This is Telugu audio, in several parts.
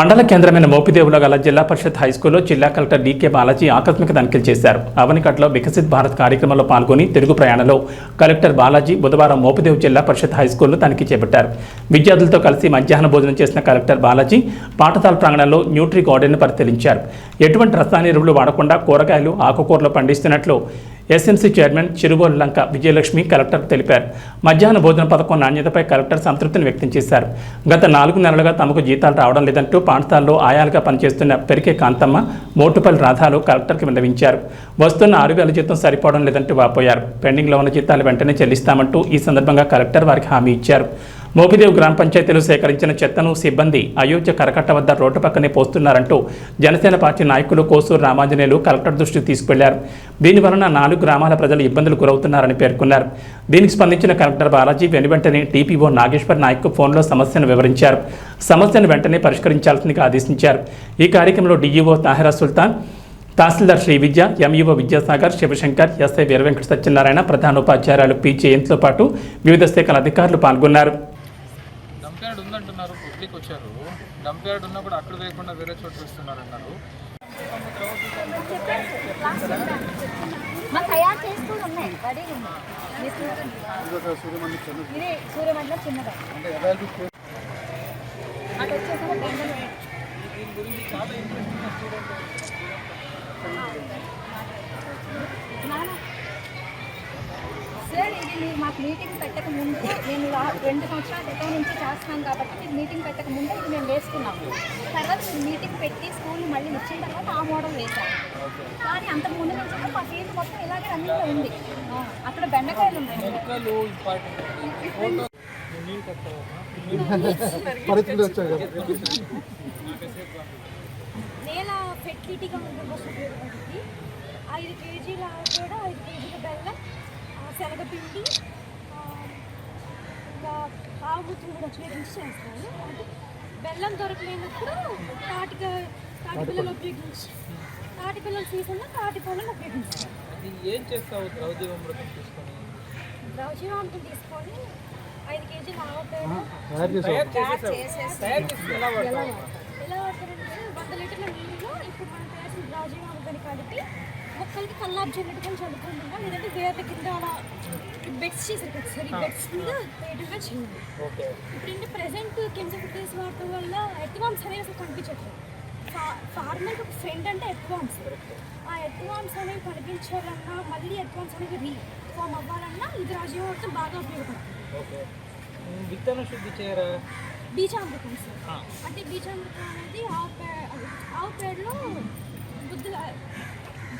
మండల కేంద్రమైన మోపిదేవులో గల జిల్లా పరిషత్ హైస్కూల్లో జిల్లా కలెక్టర్ డీకే బాలాజీ ఆకస్మిక తనిఖీలు చేశారు. అవనికట్లో వికసిత్ భారత్ కార్యక్రమంలో పాల్గొని తెలుగు ప్రయాణంలో కలెక్టర్ బాలాజీ బుధవారం మోపిదేవు జిల్లా పరిషత్ హైస్కూల్లో తనిఖీ చేపట్టారు. విద్యార్థులతో కలిసి మధ్యాహ్న భోజనం చేసిన కలెక్టర్ బాలాజీ పాఠశాల ప్రాంగణంలో న్యూట్రీ గార్డెన్ పరిశీలించారు. ఎటువంటి రసాయన ఎరువులు వాడకుండా కూరగాయలు ఆకుకూరలు పండిస్తున్నట్లు SMC chairman Chirubolu Lanka Vijayalakshmi collector తెలిపారు. మధ్యాహ్న భోజన పథకం నాణ్యతపై కలెక్టర్ సంతృప్తిని వ్యక్తం చేశారు. గత నాలుగు నెలలుగా తమకు జీతాలు రావడం లేదంటూ పాఠశాలలో ఆయాలుగా పనిచేస్తున్న పెరికే కాంతమ్మ మోటుపల్లి రాధాలు కలెక్టర్కి విన్నవించారు. వస్తున్న ఆరు వేల జీతం సరిపోవడం లేదంటూ వాపోయారు. పెండింగ్లో ఉన్న జీతాలు వెంటనే చెల్లిస్తామంటూ ఈ సందర్భంగా కలెక్టర్ వారికి హామీ ఇచ్చారు. మోపిదేవ్ గ్రామ పంచాయతీలో సేకరించిన చెత్తను సిబ్బంది అయోధ్య కరకట్ట వద్ద రోడ్డు పక్కనే పోస్తున్నారంటూ జనసేన పార్టీ నాయకులు కోసూరు రామాంజనేయులు కలెక్టర్ దృష్టికి తీసుకువెళ్ళారు. దీని వలన నాలుగు గ్రామాల ప్రజలు ఇబ్బందులు గురవుతున్నారని పేర్కొన్నారు. దీనికి స్పందించిన కలెక్టర్ బాలాజీ వెనువెంటనే టీపీఓ నాగేశ్వర్ నాయక్ ఫోన్లో సమస్యను వివరించారు. సమస్యను వెంటనే పరిష్కరించాల్సిందిగా ఆదేశించారు. ఈ కార్యక్రమంలో డీఈఓ తాహిరా సుల్తాన్ తహసీల్దార్ శ్రీ విద్య ఎంఈఓ విద్యాసాగర్ శివశంకర్ ఎస్ఐ వీరవెంకట సత్యనారాయణ ప్రధాన ఉపాధ్యాయురాలు పి జయంత్తో పాటు వివిధ శాఖల అధికారులు పాల్గొన్నారు. పబ్లిక్ వచ్చారు డంప్ యార్డ్ ఉన్నా కూడా అక్కడ వేయకుండా వేరే చోట వేస్తున్నారు అన్నారు తయారు చేస్తూ ఉన్నాయి సూర్యమండలం చిన్నదా. అటు సార్ ఇది మీరు మాకు మీటింగ్ పెట్టక ముందు నేను రెండు సంవత్సరాల క్రితం నుంచి చేస్తున్నాను కాబట్టి మీరు మీటింగ్ పెట్టక ముందు ఇది మేము వేసుకున్నాము తర్వాత మీరు మీటింగ్ పెట్టి స్కూల్ మళ్ళీ వచ్చిన తర్వాత ఆ మోడల్ వేసాము కానీ అంత ముందు నుంచి కూడా మా ఫీల్డ్ మొత్తం ఇలాగే రన్నింగ్లో ఉంది. ఆ, అక్కడ బెండకాయలు ఉన్నాయి. నేల ఫెర్టిలిటీగా ఉండడం కోసం ఉపయోగపడుతుంది ఐదు కేజీల కూడా ఐదు కేజీల బెల్లం శనగపిండి ఆ, ఇంకా ఆవుతులు కూడా ఉపయోగించి చేస్తాను అంటే బెల్లం దొరకలేనప్పుడు తాటిక తాటి పిల్లలు ఉపయోగించి తాటి పిల్లల సీజన్లో తాటి పళ్ళను ఉపయోగిస్తాను ఏం చేస్తావు ద్రౌపది అమృతం తీసుకొని తీసుకొని ఐదు కేజీల ఆవు పేడ తయారు చేసాం తయారు చేసేసావు. తయారు చేసి ఎలా వాడతారంటే వంద లీటర్ల నీళ్ళలో ఇప్పుడు మనం చేసిన ద్రాజీవాంతాన్ని కలిపి మొక్కలకి కల్లాపు చల్లట్టుకొని చల్లుకుంటున్నాం లేదంటే వేర్ల కింద అలా బెడ్స్ చేశారు కదా సార్. ఈ బెడ్స్ కింద వేయటంగా చేయండి. ఇప్పుడు ఏంటి ప్రెసెంట్ కెమికల్స్ వాడటం వల్ల ఎత్వాన్స్ అనేవి అసలు కనిపించట్లేదు. ఫార్మర్కి ఒక ఫ్రెండ్ అంటే ఎత్వాన్స్ ఆ ఎత్వాన్స్ అనేవి కనిపించాలన్నా మళ్ళీ ఎత్వాన్స్ అనేవి రీ ఫామ్ అవ్వాలన్నా ఇది రాజీవాడటం బాగా ఉపయోగపడుతుంది. విత్తన శుద్ధి చేయరా? బీజామృతం సార్. ఆ. అంటే బీజామృతం అనేది ఆవు పే ఆవు పేడలో బుద్ధిగా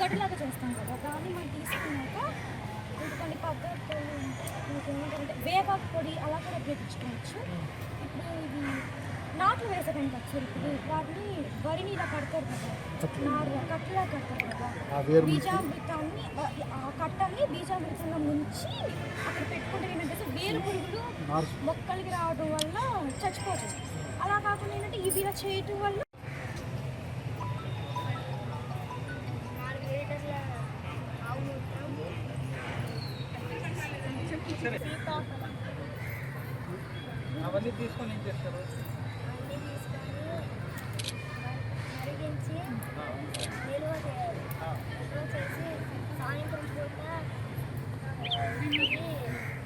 గడ్డలాగా చేస్తాం కదా దాన్ని మనం తీసుకున్నాక కొన్ని పద్ధతులు ఇంకేంటంటే వేపాకు పొడి అలా కూడా ఉపయోగించుకోవచ్చు. ఇప్పుడు ఇది నాట్లు వేసకండి సార్ ఇప్పుడు. వాటిని వరిని ఇలా కడతారు కదా నారు కట్టలా కడతారు కదా. ఆ వేరు బీజామృతాన్ని ఆ- కట్టల్ని బీజామృతంలో ముంచి అక్కడ పెట్టుకుంటే ఏంటంటే వేరు పురుగులు మొక్కలకి రావడం వల్ల చచ్చిపోతుంది అలా కాకుండా ఏంటంటే ఇవి ఇలా చేయటం వల్ల అవన్నీ తీసుకొని ఏం చేస్తారు?